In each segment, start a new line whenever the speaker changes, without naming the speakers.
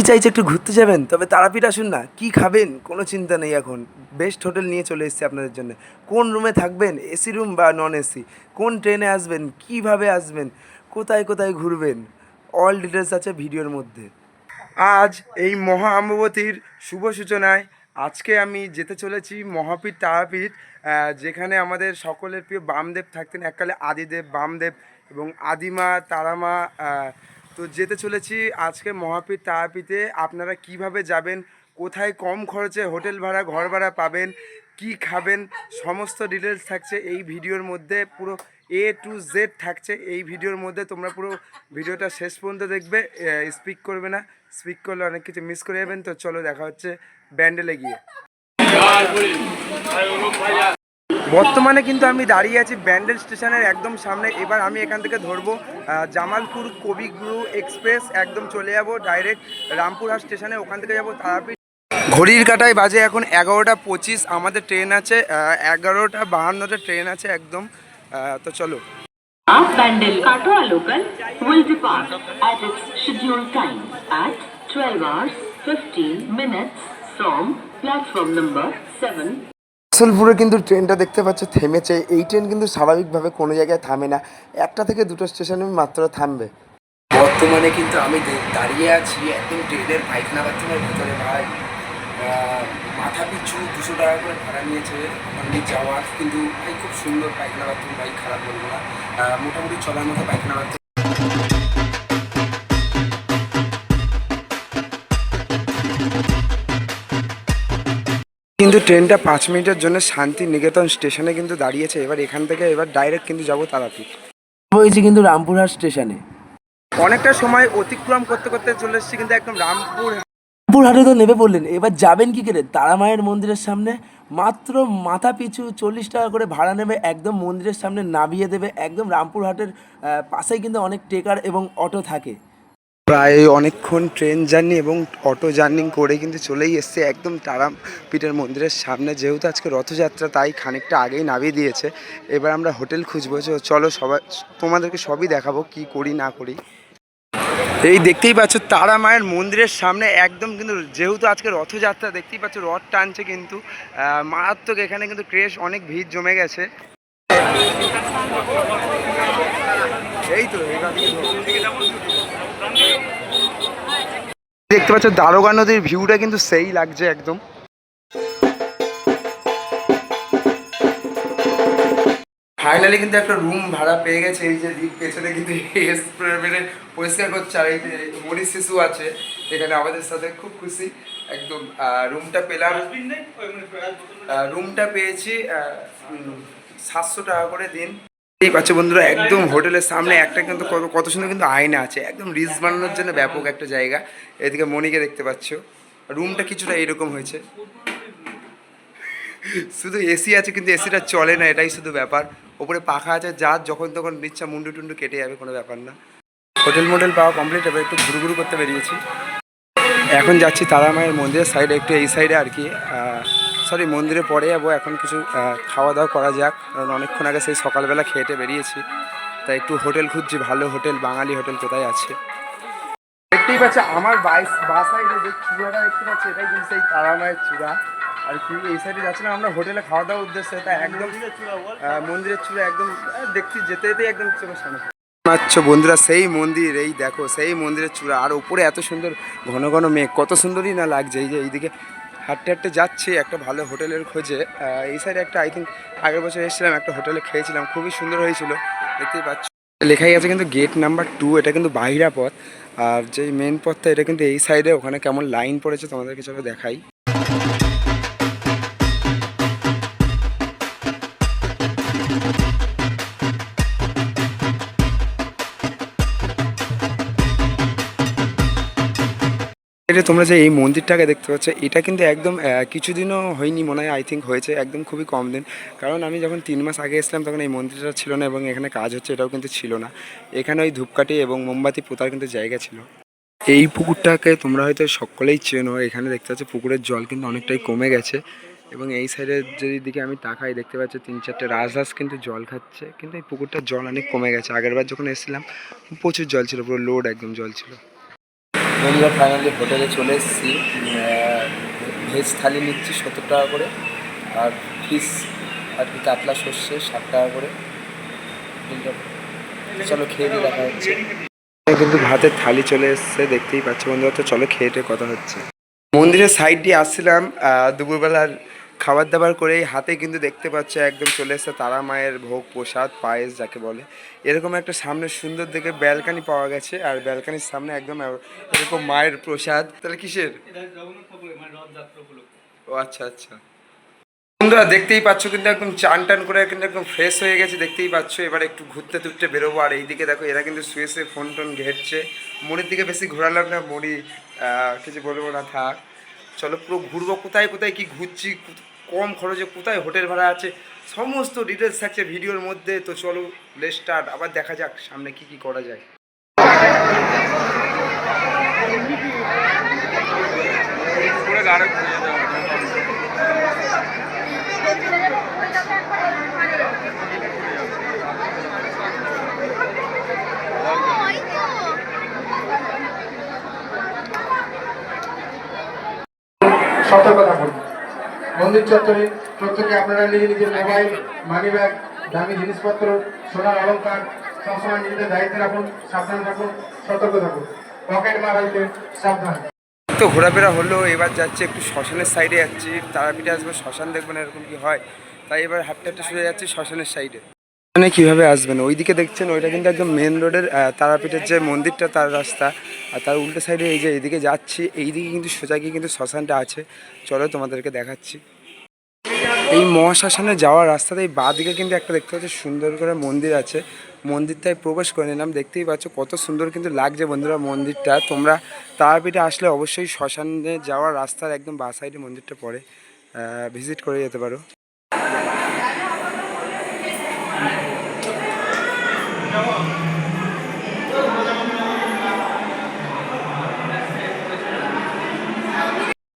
কি চাইছে একটু ঘুরতে যাবেন? তবে তারাপীঠ আসুন না। কি খাবেন? কোনো চিন্তা নেই এখন। বেস্ট হোটেল নিয়ে চলে এসেছি আপনাদের জন্য। কোন রুমে থাকবেন? এসি রুম বা নন এসি? কোন ট্রেনে আসবেন? কীভাবে আসবেন? কোথায় কোথায় ঘুরবেন? অল ডিটেলস আছে ভিডিওর মধ্যে। আজ এই মহা অম্বুবতীর শুভ সূচনায় আজকে আমি যেতে চলেছি মহাপীঠ তারাপীঠ যেখানে আমাদের সকলের প্রিয় বামদেব থাকতেন। এককালে আদিদেব, বামদেব এবং আদিমা, তারামা তো যেতে চলেছি আজকে মহাপীঠ তারাপীঠে। আপনারা কীভাবে যাবেন, কোথায় কম খরচে হোটেল ভাড়া, ঘর ভাড়া পাবেন, কি খাবেন, সমস্ত ডিটেলস থাকছে এই ভিডিওর মধ্যে। পুরো এ টু জেড থাকছে এই ভিডিওর মধ্যে। তোমরা পুরো ভিডিওটা শেষ পর্যন্ত দেখবে স্পিক করবে না। স্পিক করলে অনেক কিছু মিস করে যাবেন। তো চলো দেখা হচ্ছে ব্যান্ডেলে গিয়ে। বর্তমানে কিন্তু আমি দাঁড়িয়ে আছি ব্যান্ডেল স্টেশনের একদম সামনে। এবার আমি এখান থেকে ধরবো জামালপুর কবিগুরু এক্সপ্রেস, একদম চলে যাব ডাইরেক্ট রামপুরহাট স্টেশনে, ওখান থেকে যাব তারাপীঠ। ঘড়ির কাটায় বাজে এখন এগারোটা পঁচিশ, আমাদের ট্রেন আছে এগারোটা বাহান্নটা ট্রেন আছে একদম তো চলো।
Our Bandel Katwa will depart at its scheduled time at 12 hours 15 minutes from platform number 7
আসলপুরে কিন্তু ট্রেনটা দেখতে পাচ্ছ, থেমেছে। এই ট্রেন কিন্তু স্বাভাবিকভাবে কোনো জায়গায় থামে না। একটা থেকে দুটো স্টেশনে মাত্র থামবে। বর্তমানে কিন্তু আমি দাঁড়িয়ে আছি একদম ট্রেনের পায়খানা বাথরুমের ভিতরে। ভাই মাথা পিছু দুশো টাকা করে ভাড়া নিয়েছে। অনলি যাওয়ার কিন্তু, ভাই, খুব সুন্দর পায়খানা বাথরুম, ভাই, খারাপ বলব না। মোটামুটি চলার মতো পায়খানা বাথরুম। কিন্তু ট্রেনটা পাঁচ মিনিটের জন্য শান্তি নিকেতন স্টেশনে কিন্তু দাঁড়িয়েছে। এবার এখান থেকে এবার ডাইরেক্ট কিন্তু যাব তারাপীঠ। হয়েছে কিন্তু রামপুরহাট স্টেশনে। অনেকটা সময় অতিক্রম করতে করতে চলে এসেছি কিন্তু একদম রামপুর রামপুরহাটে তো নেমে পড়লেন। এবার যাবেন কি করে? তারামায়ের মন্দিরের সামনে মাত্র মাথা পিছু চল্লিশ টাকা করে ভাড়া নেবে একদম মন্দিরের সামনে নামিয়ে দেবে। একদম রামপুরহাটের পাশেই কিন্তু অনেক টেকার এবং অটো থাকে। প্রায় অনেকক্ষণ ট্রেন জার্নি এবং অটো জার্নি করে কিন্তু চলেই এসছে একদম তারাপীঠের মন্দিরের সামনে। যেহেতু আজকে রথযাত্রা, তাই খানিকটা আগেই নামিয়ে দিয়েছে। এবার আমরা হোটেল খুঁজবো। চলো সবাই, তোমাদেরকে সবই দেখাবো কি করি, না করি। এই দেখতেই পাচ্ছ তারা মায়ের মন্দিরের সামনে একদম কিন্তু যেহেতু আজকে রথযাত্রা, দেখতেই পাচ্ছ রথ টানছে কিন্তু মারাত্মক এখানে কিন্তু ক্রেশ, অনেক ভিড় জমে গেছে। এই তো দেখতে পাচ্ছ দারোগা নদীর ভিউটা কিন্তু সেই লাগছে একদম। ফাইনালি কিন্তু একটা রুম ভাড়া পেয়ে গেছে এই যে দিক পেছনে কিন্তু পরিষ্কার করছে আর এই যে মরি শিশু আছে এখানে আমাদের সাথে খুব খুশি। একদম রুমটা পেলাম। রুমটা পেয়েছি সাতশো টাকা করে দিন। এই পাচ্ছ বন্ধুরা, একদম হোটেলের সামনে একটা কিন্তু কত কত সুন্দর কিন্তু আয়না আছে, একদম রিলস বানানোর জন্য ব্যাপক একটা জায়গা। এদিকে মনিকে দেখতে পাচ্ছ, রুমটা কিছুটা এরকম হয়েছে। শুধু এসি আছে কিন্তু এসিটা চলে না, এটাই শুধু ব্যাপার। ওপরে পাখা আছে, যা যখন তখন ইচ্ছা মুন্ডু টুন্ডু কেটে যাবে, কোনো ব্যাপার না। হোটেল মোটেল পাওয়া কমপ্লিট হবে একটু ঘুরু ঘুরু করতে বেরিয়েছি। এখন যাচ্ছি তারা মায়ের মন্দিরের সাইডে একটু এই সাইডে আর কি সরি মন্দিরে পরে যাব এখন কিছু খাওয়া দাওয়া করা যাক। কারণ অনেকক্ষণ আগে সেই সকালবেলা খেয়েটে বেরিয়েছি। তাই একটু হোটেল খুঁজছি ভালো হোটেল বাঙালি হোটেল কোথায় আছে। দেখতেই পাচ্ছে আমার বাইস বা সাইডে যে চূড়াটা দেখতে পাচ্ছি এটাই কিন্তু সেই তারা মায়ের চূড়া। আর কি এই সাইডে যাচ্ছিলাম আমরা হোটেলে খাওয়া দাওয়ার উদ্দেশ্যে তা একদম মন্দিরের চূড়া একদম দেখছি যেতে যেতেই একদম চোখের সামনে। আচ্ছা বন্ধুরা সেই মন্দির এই দেখো সেই মন্দিরের চূড়া। আর উপরে এত সুন্দর ঘন ঘন মেঘ কত সুন্দরই না লাগছে এই যে এইদিকে হাঁটতে হাঁটতে যাচ্ছি, একটা ভালো হোটেলের খোঁজে। এই সাইডে একটা আই থিঙ্ক আগের বছর এসেছিলাম, একটা হোটেলে খেয়েছিলাম, খুবই সুন্দর হয়েছিল, দেখতেই পাচ্ছ। লেখাই আছে কিন্তু গেট নাম্বার টু এটা কিন্তু বাহিরা পথ। আর যে মেন পথটা, এটা কিন্তু এই সাইডে ওখানে কেমন লাইন পড়েছে তোমাদেরকে চলো দেখাই। এটা তোমরা যে এই মন্দিরটাকে দেখতে পাচ্ছ, এটা কিন্তু একদম কিছুদিনও হয়নি মনে হয় আই থিঙ্ক হয়েছে একদম খুবই কম দিন। কারণ আমি যখন তিন মাস আগে এসলাম তখন এই মন্দিরটা ছিল না এবং এখানে কাজ হচ্ছে, এটাও কিন্তু ছিল না। এখানে ওই ধূপকাঠি এবং মোমবাতি পোতার কিন্তু জায়গা ছিল। এই পুকুরটাকে তোমরা হয়তো সকলেই চেনো, এখানে দেখতে পাচ্ছ পুকুরের জল কিন্তু অনেকটাই কমে গেছে। এবং এই সাইডে যদি দিকে আমি তাকাই, দেখতে পাচ্ছি তিন চারটে রাজহাঁস কিন্তু জল খাচ্ছে, কিন্তু এই পুকুরটার জল অনেক কমে গেছে। আগেরবার যখন এসেছিলাম, প্রচুর জল ছিল, পুরো লোড একদম জল ছিল। বন্ধুরা ফাইনালি হোটেলে চলে এসেছি। ভেজ থালি নিচ্ছি সত্তর টাকা করে আর ফিস আর কি কাতলা সর্ষে ষাট টাকা করে। চলো খেয়ে দিয়ে দেখা হচ্ছে। কিন্তু ভাতের থালি চলে এসছে, দেখতেই পাচ্ছি বন্ধুরা। চলো খেয়ে কথা হচ্ছে। মন্দিরের সাইড দিয়ে আসছিলাম দুপুরবেলার খাবার দাবার করেই হাতে কিন্তু দেখতে পাচ্ছ একদম চলে এসছে তারা মায়ের ভোগ প্রসাদ, পায়েস, যাকে বলে। এরকম একটা সামনে সুন্দর দেখে ব্যালকানি পাওয়া গেছে, আর ব্যালকানির সামনে একদম এরকম মায়ের প্রসাদ। তাহলে কিসের? ও আচ্ছা আচ্ছা। বন্ধুরা, দেখতেই পাচ্ছ কিন্তু একদম চান টান করে কিন্তু একদম ফ্রেশ হয়ে গেছে, দেখতেই পাচ্ছ। এবার একটু ঘুরতে টুরতে বেরোবো, আর এইদিকে দেখো, এরা কিন্তু শুয়ে শুয়ে ফোন টোন ঘেটছে মনির দিকে বেশি ঘোরালাম না মনি কিছু বলব না, থাক। চলো পুরো ঘুরবো, কোথায় কোথায় কি ঘুরছি কম খরচে কোথায় হোটেল ভাড়া আছে, সমস্ত ডিটেলস থাকছে ভিডিওর মধ্যে। তো চলো লেট আবার দেখা যাক সামনে কি কি করা যায়।
সতর্কতা করুন। মন্দির চত্বরে প্রত্যেকে আপনারা নিজে নিজের মোবাইল মানি ব্যাগ দামি জিনিসপত্র, সোনার অলঙ্কার সবসময় নিজেদের দায়িত্বে রাখুন, সাবধান থাকুন, সতর্ক থাকুন। পকেট মারাইতে সাবধান।
তো ঘোরাফেরা হলো, এবার যাচ্ছে একটু শ্মশানের সাইডে যাচ্ছি, তারাপীঠে আসবে, শ্মশান দেখবেন এরকম কি হয়। তাই এবার হাঁটতে হাঁটতে শুয়ে যাচ্ছি শ্মশানের সাইডে মানে কীভাবে আসবেন? ওইদিকে দেখছেন, ওইটা কিন্তু একদম মেন রোডের তারাপীঠের যে মন্দিরটা, তার রাস্তা। আর তার উল্টো সাইডে এই যে এইদিকে যাচ্ছি, এইদিকে কিন্তু সোজা গিয়ে কিন্তু শ্মশানটা আছে। চলো তোমাদেরকে দেখাচ্ছি। এই মহাশ্মশানে যাওয়ার রাস্তাতে এই বাঁদিকে কিন্তু একটা দেখতে পাচ্ছি, সুন্দর করে মন্দির আছে। মন্দিরটায় প্রবেশ করে নিলাম, দেখতেই পাচ্ছ কত সুন্দর কিন্তু লাগছে বন্ধুরা মন্দিরটা। তোমরা তারাপীঠে আসলে অবশ্যই শ্মশানে যাওয়ার রাস্তার একদম বা সাইডে মন্দিরটা পড়ে ভিজিট করে যেতে পারো।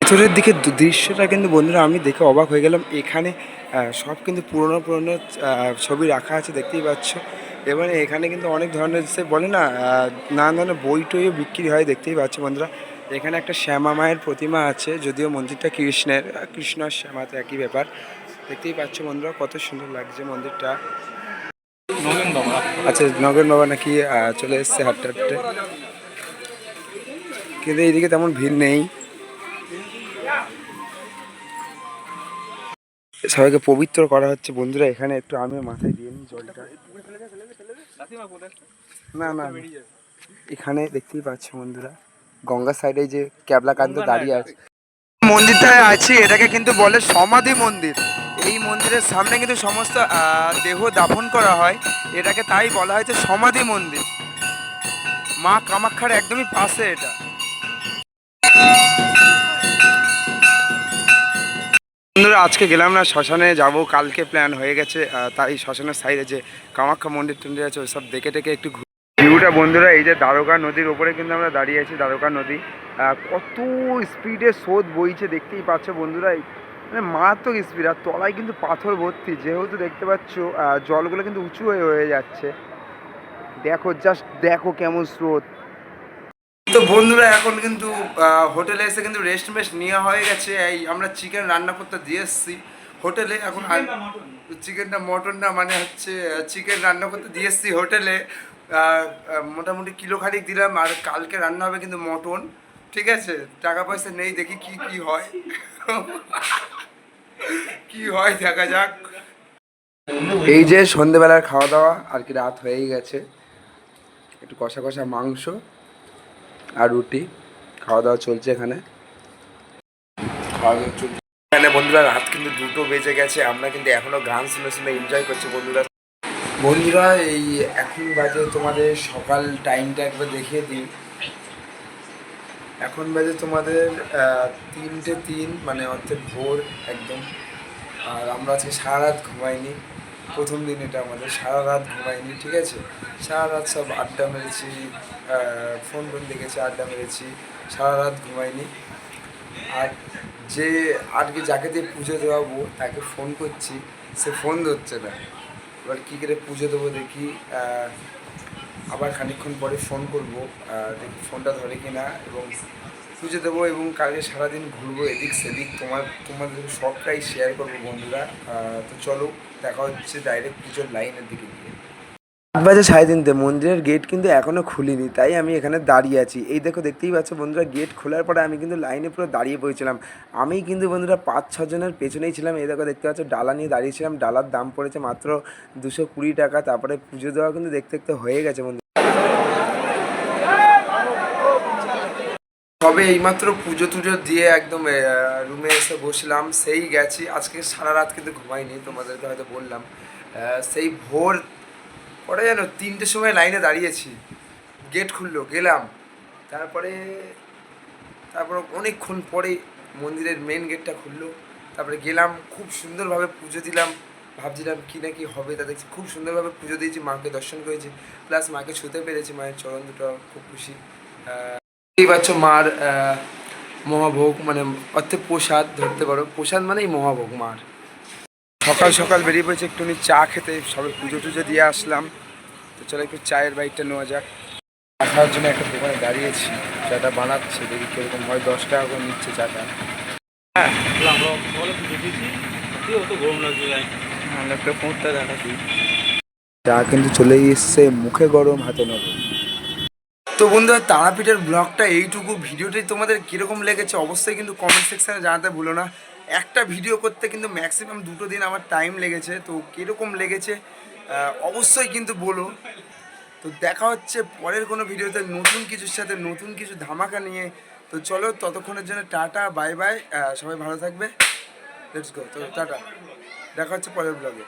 ভিতরের দিকে দৃশ্যটা কিন্তু বন্ধুরা আমি দেখে অবাক হয়ে গেলাম। এখানে সব কিন্তু পুরনো পুরনো ছবি রাখা আছে, দেখতেই পাচ্ছ। এবারে এখানে কিন্তু অনেক ধরনের সে বলে না নানান ধরনের বই টইও বিক্রি হয়, দেখতেই পাচ্ছ বন্ধুরা। এখানে একটা শ্যামা মায়ের প্রতিমা আছে, যদিও মন্দিরটা কৃষ্ণের কৃষ্ণ আর শ্যামা একই ব্যাপার। দেখতেই পাচ্ছ বন্ধুরা, কত সুন্দর লাগছে মন্দিরটা। আচ্ছা নগেন বাবা নাকি চলে এসছে হাঁটতে হাঁটতে। কিন্তু এইদিকে তেমন ভিড় নেই। সবাইকে পবিত্র করা হচ্ছে। বন্ধুরা এখানে একটু আমি মাথায় দিয়ে নিই জলটা। না না। এখানে দেখতেই পাচ্ছ বন্ধুরা গঙ্গা সাইডে যে ক্যাবলা কান্ত দাঁড়িয়ে আছে। মন্দিরটায় আছি এটাকে কিন্তু বলে সমাধি মন্দির। এই মন্দিরের সামনে কিন্তু সমস্ত দেহ দাফন করা হয়। এটাকে তাই বলা হয়েছে সমাধি মন্দির। মা কামাক্ষার একদমই পাশে এটা। বন্ধুরা, আজকে গেলাম না শ্মশানে, যাব, কালকে প্ল্যান হয়ে গেছে তাই শ্মশানের সাইডে যে কামাখ্যা মন্দির টন্দির আছে ওইসব দেখে টেকে একটু ভিউটা বন্ধুরা, এই যে দ্বারকা নদীর ওপরে কিন্তু আমরা দাঁড়িয়ে আছি, দ্বারকা নদী। কত স্পিডে স্রোত বইছে, দেখতেই পাচ্ছ বন্ধুরা মানে মারাত্মক স্পিড আর তলায় কিন্তু পাথর ভর্তি। যেহেতু দেখতে পাচ্ছ জলগুলো কিন্তু উঁচু হয়ে হয়ে যাচ্ছে। দেখো জাস্ট দেখো কেমন স্রোত। তো বন্ধুরা এখন কিন্তু হোটেলে এসে কিন্তু রেস্ট মেস্ট নেওয়া হয়ে গেছে। এই আমরা চিকেন রান্না করতে দিয়ে এসেছি। হোটেলে এখন চিকেনটা মটনটা মানে হচ্ছে চিকেন রান্না করতে দিয়ে এসেছি হোটেলে। মোটামুটি কিলো খানিক দিলাম আর কালকে রান্না হবে কিন্তু মটন ঠিক আছে? টাকা পয়সা নেই দেখি কি কি হয়। কি হয় দেখা যাক। এই যে সন্ধেবেলার খাওয়া দাওয়া আর কি রাত হয়েই গেছে। একটু কষা কষা মাংস আর রুটি। খাওয়া দাওয়া চলছে এখানে। খাওয়া দাওয়া চলছে। এখানে বন্ধুরা রাত কিন্তু দুটো বেজে গেছে। আমরা কিন্তু এখনও গান শুনে শুনে এনজয় করছি বন্ধুরা। বন্ধুরা এই এখন বাজে তোমাদের সকাল টাইমটা একবার দেখিয়ে দিই। এখন বাজে তোমাদের তিনটে তিন মানে অর্থাৎ ভোর একদম। আর আমরা আজকে সারা রাত ঘুমাইনি। প্রথম দিন এটা আমাদের সারা রাত ঘুমাইনি, ঠিক আছে? সারা রাত সব আড্ডা মেরেছি ফোন টোন দেখেছি, আড্ডা মেরেছি সারা রাত ঘুমাইনি। আর যে, আজকে যাকে দিয়ে পুজো দেওয়াবো, তাকে ফোন করছি, সে ফোন ধরছে না। এবার কী করে পুজো দেবো দেখি আবার খানিক্ষণ পরে ফোন করব দেখি ফোনটা ধরে কিনা এবং খুঁজে দেবো এবং কালকে সারাদিন ঘুরবো এদিক সেদিক। তোমার, তোমাদের সবটাই শেয়ার করব বন্ধুরা। তো চলো, দেখা হচ্ছে ডাইরেক্ট পুজোর লাইনের দিকে গিয়ে। বাজে সাড়ে তিনটে, মন্দিরের গেট কিন্তু এখনও খুলিনি, তাই আমি এখানে দাঁড়িয়ে আছি। এই দেখো, দেখতেই পাচ্ছ বন্ধুরা গেট খোলার পরে আমি কিন্তু লাইনে পুরো দাঁড়িয়ে পড়েছিলাম। আমি কিন্তু বন্ধুরা পাঁচ ছজনের পেছনেই ছিলাম। এই দেখো, দেখতে পাচ্ছ, ডালা নিয়ে দাঁড়িয়েছিলাম। ডালার দাম পড়েছে মাত্র দুশো কুড়ি টাকা। তারপরে পুজো দেওয়া কিন্তু দেখতে দেখতে হয়ে গেছে বন্ধু। তবে এইমাত্র পুজো টুজো দিয়ে একদম রুমে এসে বসলাম। সেই গেছি। আজকে সারা রাত কিন্তু ঘুমাইনি, তোমাদেরকে হয়তো বললাম। সেই ভোর পরে জানো তিনটের সময় লাইনে দাঁড়িয়েছি। গেট খুললো, গেলাম। তারপরে, তারপর অনেকক্ষণ পরে মন্দিরের মেন গেটটা খুললো। তারপরে গেলাম, খুব সুন্দরভাবে পুজো দিলাম। ভাবছিলাম কী না কি হবে তা দেখছি, খুব সুন্দরভাবে পুজো দিয়েছি, মাকে দর্শন করেছি। প্লাস মাকে ছুতে পেরেছি, মায়ের চরণ দুটো খুব খুশি। এই পাচ্ছ মার মহাভোগ মানে অর্থে প্রসাদ ধরতে পারো। প্রসাদ মানেই মহাভোগ মার। সকাল সকাল বেরিয়ে পড়েছে একটুখানি চা খেতে সবে পুজো টুজো দিয়ে আসলাম। তো চলো একটু চায়ের বাইকটা নেওয়া যাক। খাওয়ার জন্য একটা দোকানে দাঁড়িয়েছি চাটা বানাচ্ছে দেখি কীরকম হয় দশ টাকা করে নিচ্ছে চাটা।
ফোনটা দেখাচ্ছি।
চা কিন্তু চলেই এসছে মুখে গরম হাতে নরম। তো বন্ধুরা তারাপীঠের ব্লগটা এইটুকু। ভিডিওটি তোমাদের কীরকম লেগেছে অবশ্যই কিন্তু কমেন্ট সেকশানে জানাতে ভুলো না। একটা ভিডিও করতে কিন্তু ম্যাক্সিমাম দুটো দিন আমার টাইম লেগেছে। তো কীরকম লেগেছে অবশ্যই কিন্তু বলো। তো দেখা হচ্ছে পরের কোনো ভিডিওতে নতুন কিছুর সাথে, নতুন কিছু ধামাকা নিয়ে। তো চলো ততক্ষণের জন্য টাটা বাই বাই সবাই ভালো থাকবে। লেটস গো তো টাটা। দেখা হচ্ছে পরের ব্লগে